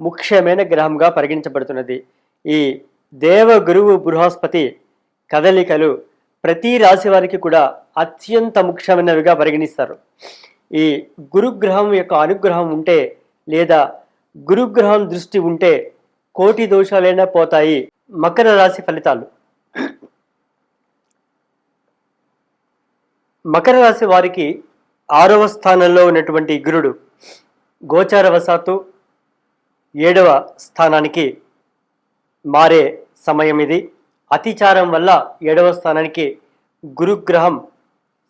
ముఖ్యమైన గ్రహంగా పరిగణించబడుతున్నది. ఈ దేవ గురువు బృహస్పతి కదలికలు ప్రతి రాశి వారికి కూడా అత్యంత ముఖ్యమైనవిగా పరిగణిస్తారు. ఈ గురుగ్రహం యొక్క అనుగ్రహం ఉంటే లేదా గురుగ్రహం దృష్టి ఉంటే కోటి దోషాలైనా పోతాయి మకర రాశి ఫలితాలు. మకర రాశి వారికి ఆరవ స్థానంలో ఉన్నటువంటి గురుడు గోచారవశాత్తు ఏడవ స్థానానికి మారే సమయం ఇది. అతిచారం వల్ల ఏడవ స్థానానికి గురుగ్రహం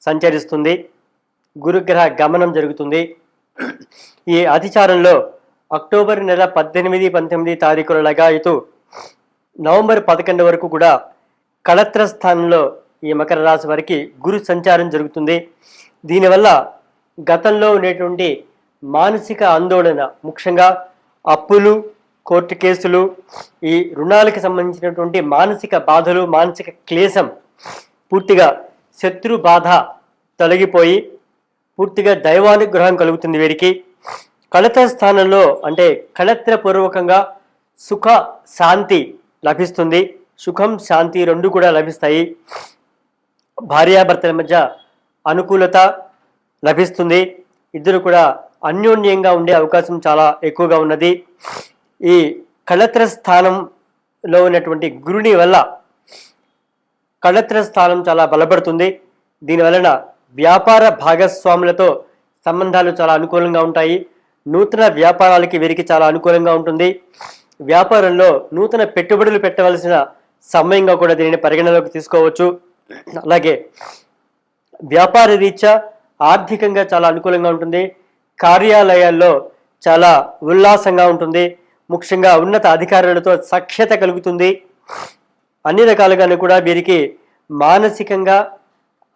సంచరిస్తుంది. గురుగ్రహ గమనం జరుగుతుంది. ఈ అతిచారంలో అక్టోబర్ నెల పద్దెనిమిది పంతొమ్మిది తారీఖుల లగాయతు నవంబర్ పదకొండు వరకు కూడా కళత్ర స్థానంలో ఈ మకర రాశి వారికి గురు సంచారం జరుగుతుంది. దీనివల్ల గతంలో ఉండేటువంటి మానసిక ఆందోళన ముఖ్యంగా అప్పులు కోర్టు కేసులు ఈ రుణాలకు సంబంధించినటువంటి మానసిక బాధలు మానసిక క్లేశం పూర్తిగా శత్రు బాధ తొలగిపోయి పూర్తిగా దైవానుగ్రహం కలుగుతుంది వీరికి కళత స్థానంలో అంటే కళత్రపూర్వకంగా సుఖ శాంతి లభిస్తుంది. సుఖం శాంతి రెండు కూడా లభిస్తాయి. భార్యాభర్తల మధ్య అనుకూలత లభిస్తుంది. ఇద్దరు కూడా అన్యోన్యంగా ఉండే అవకాశం చాలా ఎక్కువగా ఉన్నది. ఈ కళత్ర స్థానంలో ఉన్నటువంటి గురుని వల్ల కళత్ర స్థానం చాలా బలపడుతుంది. దీనివలన వ్యాపార భాగస్వాములతో సంబంధాలు చాలా అనుకూలంగా ఉంటాయి. నూతన వ్యాపారాలకి వీరికి చాలా అనుకూలంగా ఉంటుంది. వ్యాపారంలో నూతన పెట్టుబడులు పెట్టవలసిన సమయంగా కూడా దీనిని పరిగణలోకి తీసుకోవచ్చు. అలాగే వ్యాపార రీత్యా ఆర్థికంగా చాలా అనుకూలంగా ఉంటుంది. కార్యాలయాల్లో చాలా ఉల్లాసంగా ఉంటుంది. ముఖ్యంగా ఉన్నత అధికారులతో సఖ్యత కలుగుతుంది. అన్ని రకాలుగాను కూడా వీరికి మానసికంగా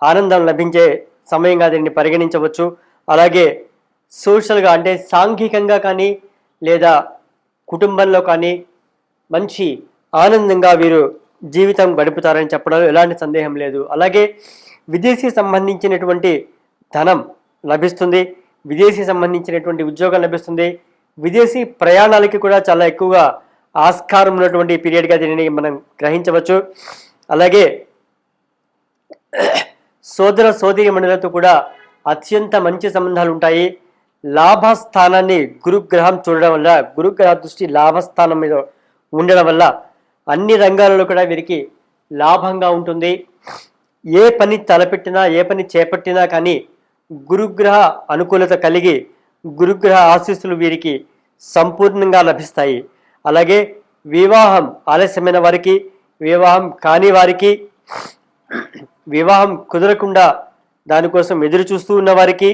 ఆనందం లభించే సమయంగా దీన్ని పరిగణించవచ్చు. అలాగే సోషల్గా అంటే సాంఘికంగా కానీ లేదా కుటుంబంలో కానీ మంచి ఆనందంగా వీరు జీవితం గడుపుతారని చెప్పడంలో ఎలాంటి సందేహం లేదు. అలాగే విదేశీ సంబంధించినటువంటి ధనం లభిస్తుంది. విదేశీ సంబంధించినటువంటి ఉద్యోగం లభిస్తుంది. విదేశీ ప్రయాణాలకి కూడా చాలా ఎక్కువగా ఆస్కారం ఉన్నటువంటి పీరియడ్గా దీనిని మనం గ్రహించవచ్చు. అలాగే సోదర సోదరి మండలతో కూడా అత్యంత మంచి సంబంధాలు ఉంటాయి. లాభస్థానాన్ని గురుగ్రహం చూడడం వల్ల గురుగ్రహ దృష్టి లాభస్థానం మీద ఉండడం వల్ల అన్ని రంగాలలో కూడా వీరికి లాభంగా ఉంటుంది. ఏ పని తలపెట్టినా ఏ పని చేపట్టినా కానీ గురుగ్రహ అనుకూలత కలిగి గురుగ్రహ ఆశీస్సులు వీరికి సంపూర్ణంగా లభిస్తాయి. అలాగే వివాహం ఆలస్యమైన వారికి వివాహం కాని వారికి వివాహం కుదరకుండా దానికోసం ఎదురు చూస్తూ ఉన్న వారికి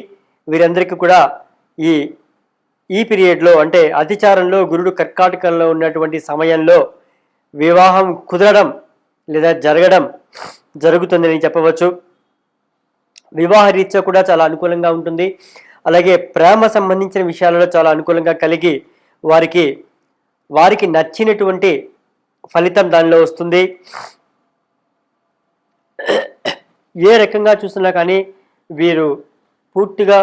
వీరందరికీ కూడా ఈ ఈ పీరియడ్లో అంటే అతిచారంలో గురుడు కర్కాటకంలో ఉన్నటువంటి సమయంలో వివాహం కుదరడం లేదా జరగడం జరుగుతుందని చెప్పవచ్చు. వివాహ రీత్యా కూడా చాలా అనుకూలంగా ఉంటుంది. అలాగే ప్రేమ సంబంధించిన విషయాలలో చాలా అనుకూలంగా కలిగి వారికి వారికి నచ్చినటువంటి ఫలితం దానిలో వస్తుంది. ఏ రకంగా చూసినా కానీ వీరు పూర్తిగా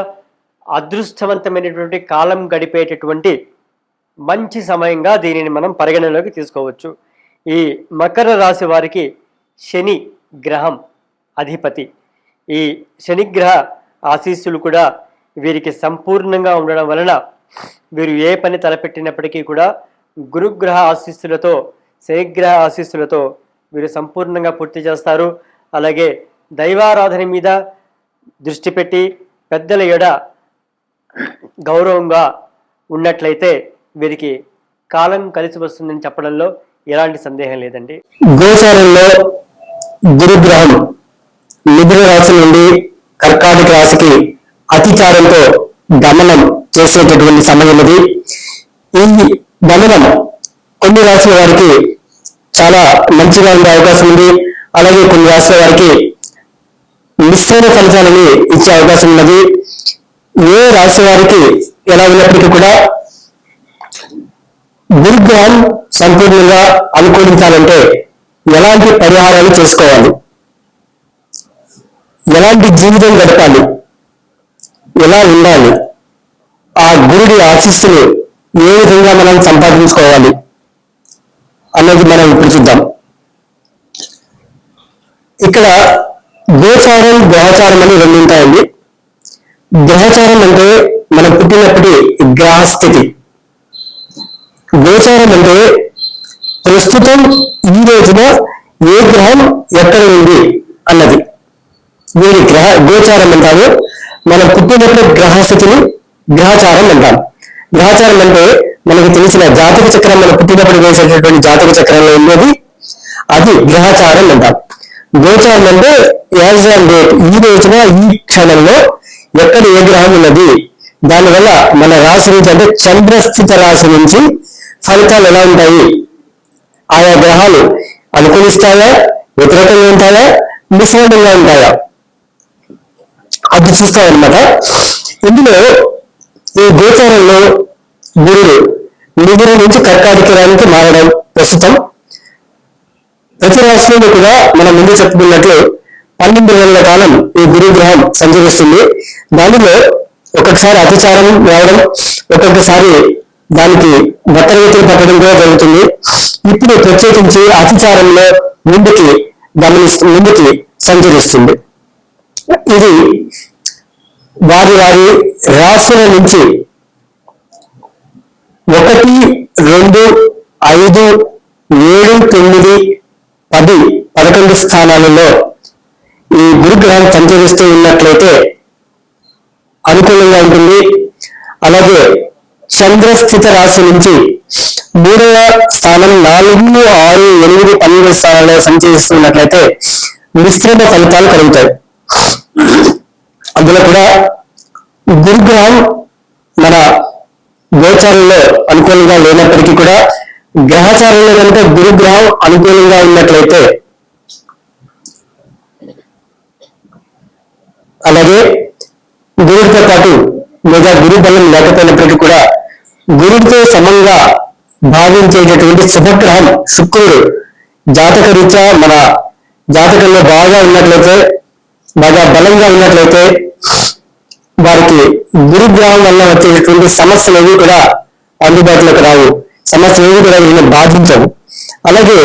అదృష్టవంతమైనటువంటి కాలం గడిపేటటువంటి మంచి సమయంగా దీనిని మనం పరిగణనలోకి తీసుకోవచ్చు. ఈ మకర రాశి వారికి శని గ్రహం అధిపతి. ఈ శనిగ్రహ ఆశీస్సులు కూడా వీరికి సంపూర్ణంగా ఉండడం వలన వీరు ఏ పని తలపెట్టినప్పటికీ కూడా గురుగ్రహ ఆశీస్సులతో శనిగ్రహ ఆశీస్సులతో వీరు సంపూర్ణంగా పూర్తి చేస్తారు. అలాగే దైవారాధన మీద దృష్టి పెట్టి పెద్దల ఎడ గౌరవంగా ఉన్నట్లయితే వీరికి కాలం కలిసి వస్తుందని చెప్పడంలో ఎలాంటి సందేహం లేదండి. గోచారంలో గురుగ్రహం మిథున రాశి నుండి కర్కాటక రాశికి అతిచారంతో గమనం చేసేటటువంటి సమయం ఇది. ఈ గమనం కొన్ని రాసిన వారికి చాలా మంచిగా ఉండే అవకాశం ఉంది. అలాగే కొన్ని రాసిన వారికి మిశ్రమ ఫలితాలని ఇచ్చే అవకాశం ఉన్నది. ఏ రాశి వారికి ఎలా ఉన్నప్పటికీ కూడా దుర్గ్రహం సంపూర్ణంగా అనుకూలించాలంటే ఎలాంటి పరిహారాలు చేసుకోవాలి? ఎలాంటి జీవితం గడపాలి? ఎలా ఉండాలి? ఆ గురుడి ఆశీస్సులు ఏ విధంగా మనం సంపాదించుకోవాలి అన్నది మనం ఇప్పుడు చూద్దాం. ఇక్కడ గోచారం గ్రహచారం అని రెండు ఉంటాయండి. గ్రహచారం అంటే మనం పుట్టినప్పటి గ్రహస్థితి. గోచారం అంటే ప్రస్తుతం ఈ రోజున ఏ గ్రహం ఎక్కడ ఉంది అన్నది. దీని గ్రహ గోచారం అంటారు. మనం పుట్టినప్పుడు గ్రహస్థితిని గ్రహచారం అంటాం. గ్రహచారం అంటే మనకు తెలిసిన జాతక చక్రం మనం పుట్టినప్పుడు వేసేటటువంటి జాతక చక్రంలో ఉన్నది అది గ్రహచారం అంటాం. గోచారం అంటే యాజ్ ఆన్ డేట్ ఈ రోజున ఈ క్షణంలో ఎక్కడ ఏ గ్రహం ఉన్నది? దానివల్ల మన రాశి నుంచి అంటే చంద్రస్థిత రాశి నుంచి ఫలితాలు ఎలా ఉంటాయి? ఆయా గ్రహాలు అనుకూలిస్తాయా? వ్యతిరేకంగా ఉంటాయా? మిశ్రమంగా ఉంటాయా? అది చూస్తామన్నమాట ఇందులో ఈ గోచారంలో గురుడు మిథున నుంచి కర్కాటకానికి మారడం ప్రస్తుతం. ప్రతి రాశిలో కూడా మనం ముందు చెప్పుకున్నట్లు పన్నెండు నెలల కాలం ఈ గురుగ్రహం సంచరిస్తుంది. దానిలో ఒక్కొక్కసారి అతిచారం రావడం ఒక్కొక్కసారి దానికి బట్టరీతులు పట్టడం కూడా జరుగుతుంది. ఇప్పుడు ప్రత్యేకించి అతిచారంలో ముందుకి గమనిస్తు ముందుకి సంచరిస్తుంది. ఇది వారి వారి రాశుల నుంచి ఒకటి రెండు ఐదు ఏడు తొమ్మిది పది పదకొండు స్థానాలలో ఈ గురుగ్రహం సంచరిస్తూ ఉన్నట్లయితే అనుకూలంగా ఉంటుంది. అలాగే చంద్రస్థిత రాశి నుంచి మూడవ స్థానం నాలుగు ఆరు ఎనిమిది పన్నెండు స్థానాల్లో సంచరిస్తున్నట్లయితే మిశ్రమ ఫలితాలు కలుగుతాయి. అందులో కూడా గురుగ్రహం మన గోచారంలో అనుకూలంగా లేనప్పటికీ కూడా గ్రహచారంలో కనుక గురుగ్రహం అనుకూలంగా ఉన్నట్లయితే అలాగే గురుడితో పాటు లేదా గురు బలం లేకపోయినప్పటికీ కూడా గురుడితో సమంగా భావించేటటువంటి శుభగ్రహం శుక్రుడు జాతక రీత్యా మన జాతకంలో బాగా ఉన్నట్లయితే బాగా బలంగా ఉన్నట్లయితే వారికి గురుగ్రహం వల్ల వచ్చేటటువంటి సమస్యలు ఏవి కూడా అందుబాటులోకి రావు. సమస్యలు ఏవి కూడా వీళ్ళని బాధించవు. అలాగే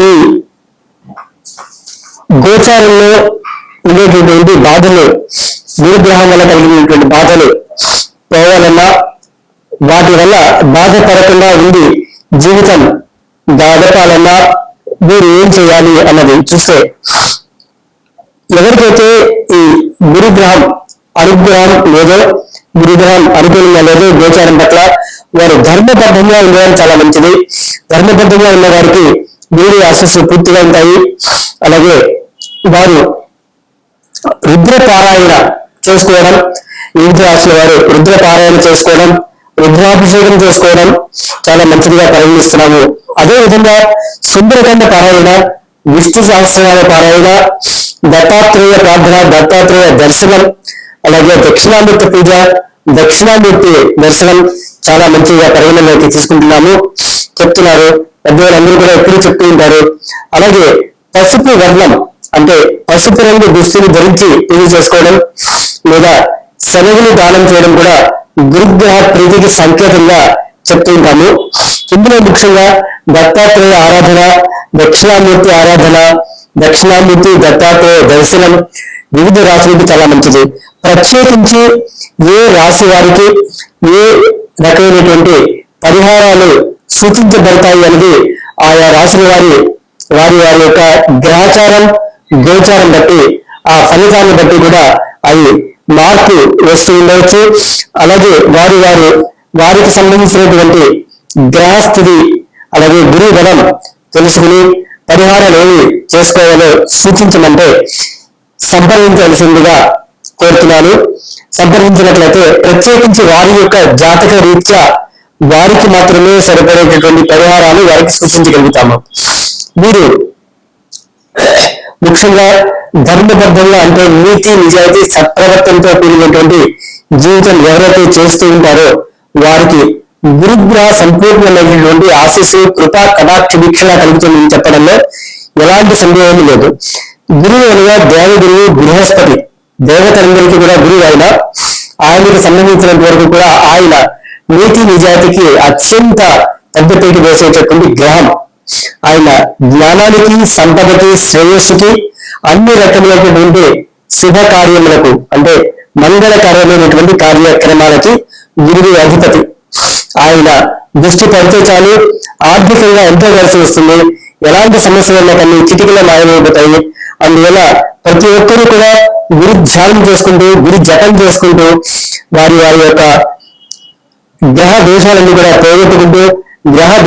ఈ గోచారంలో ఉండేటటువంటి బాధలు గురుగ్రహం వల్ల కలిగినటువంటి బాధలు పోవాలన్నా వాటి వల్ల బాధపడకుండా ఉండి జీవితం గడపాలన్నా మీరు ఏం చేయాలి అన్నది చూస్తే ఎవరికైతే ఈ గురుగ్రహం అనుగ్రహం లేదో గురుగ్రహం అనుకూలంగా లేదో గోచారం పట్ల వారు ధర్మబద్ధంగా ఉండడం చాలా మంచిది. ధర్మబద్ధంగా ఉన్న వారికి వీరి ఆశస్సులు పూర్తిగా ఉంటాయి. అలాగే వారు రుద్రపారాయణ చేసుకోవడం వివిధ రాశుల వారు రుద్రపారాయణ చేసుకోవడం రుద్రాభిషేకం చేసుకోవడం చాలా మంచిదిగా పరిగణిస్తున్నాము. అదే విధంగా సుందరకాండ పారాయణ విష్ణు సహస్రనామ పారాయణ దత్తాత్రేయ ప్రార్థన దత్తాత్రేయ దర్శనం అలాగే దక్షిణామూర్తి పూజ దక్షిణామూర్తి దర్శనం చాలా మంచిగా పరిగణలోకి తీసుకుంటున్నాము. చెప్తున్నారు. పెద్దవాళ్ళందరూ కూడా ఎప్పుడు చెప్తూ ఉంటారు. అలాగే పసుపు వర్ణం అంటే పసుపు రంగు దుస్తులు ధరించి పూజ చేసుకోవడం లేదా శనగలు దానం చేయడం కూడా గురుగ్రహ ప్రీతికి సంకేతంగా చెప్తూ ఉంటాము. ఇందులో ముఖ్యంగా దత్తాత్రేయ ఆరాధన దక్షిణామూర్తి ఆరాధన దక్షిణామూర్తి దత్తాత్రేయ దర్శనం వివిధ రాశులకు చాలా మంచిది. ప్రత్యేకించి ఏ రాశి వారికి ఏ రకమైనటువంటి పరిహారాలు సూచించబడతాయి అనేది ఆయా రాశుల వారి వారి వారి యొక్క గ్రహచారం గోచారం బట్టి ఆ ఫలితాన్ని బట్టి కూడా అవి మార్పు వస్తూ ఉండవచ్చు. అలాగే వారి వారు వారికి సంబంధించినటువంటి గ్రహస్థితి అలాగే గురువు బలం తెలుసుకుని పరిహారాలు ఏమి చేసుకోవాలో సూచించమంటే సంప్రదించాల్సిందిగా కోరుతున్నాను. సంప్రదించినట్లయితే ప్రత్యేకించి వారి యొక్క జాతక రీత్యా వారికి మాత్రమే సరిపడేటటువంటి పరిహారాలు వారికి సూచించగలుగుతాము. మీరు ముఖ్యంగా ధర్మబద్ధంగా అంటే నీతి నిజాయితీ సత్ప్రవర్తనతో కూడినటువంటి జీవితం ఎవరైతే చేస్తూ ఉంటారో వారికి గురుగ్రహ సంపూర్ణమైనటువంటి ఆశీస్సు కృపా కటాక్ష వీక్షణ కలుగుతుందని చెప్పడంలో ఎలాంటి సందేహం లేదు. గురువు అనగా దేవగురువు బృహస్పతి దేవతలందరికీ కూడా గురువు ఆయన. ఆయనకు సంబంధించినంత వరకు కూడా ఆయన నీతి నిజాతికి అత్యంత పెద్దపీట వేసేటటువంటి గ్రహం. ఆయన జ్ఞానానికి సంపదకి శ్రేయస్సుకి అన్ని రకములైనటువంటి శుభ కార్యములకు అంటే మంగళకరమైనటువంటి కార్యక్రమాలకి గురువు అధిపతి. ఆయన దృష్టి పడితే చాలు ఆర్థికంగా ఎంతో కలిసి వస్తుంది. ఎలాంటి సమస్యలు ఉన్నా కానీ చిటికలో మాయమైపోతాయి. అందువల్ల ప్రతి ఒక్కరూ కూడా గురు ధ్యానం చేసుకుంటూ గురు జపం చేసుకుంటూ వారి వారి యొక్క గ్రహ దోషాలన్నీ కూడా పోగొట్టుకుంటూ గ్రహ